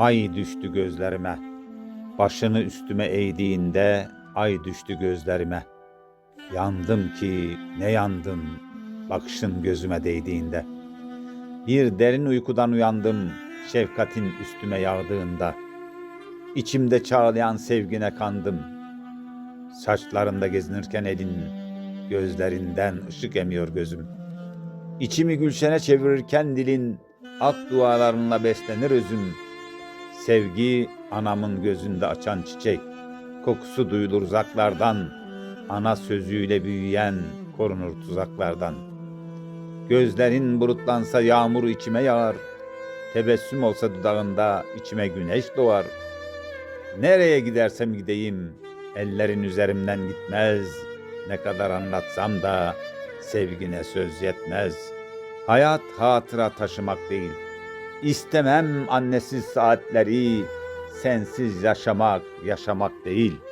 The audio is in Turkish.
Ay düştü gözlerime. Başını üstüme eğdiğinde ay düştü gözlerime. Yandım ki ne yandım bakışın gözüme değdiğinde. Bir derin uykudan uyandım şefkatin üstüme yağdığında. İçimde çağlayan sevgine kandım. Saçlarında gezinirken elin, gözlerinden ışık emiyor gözüm. İçimi gülşene çevirirken dilin, ak dualarınla beslenir özüm. Sevgi anamın gözünde açan çiçek, kokusu duyulur uzaklardan, ana sözüyle büyüyen korunur tuzaklardan. Gözlerin bulutlansa yağmur içime yağar, tebessüm olsa dudağında içime güneş doğar. Nereye gidersem gideyim, ellerin üzerimden gitmez. Ne kadar anlatsam da sevgine söz yetmez. Hayat hatıra taşımak değil. İstemem annesiz saatleri, sensiz yaşamak, yaşamak değil.''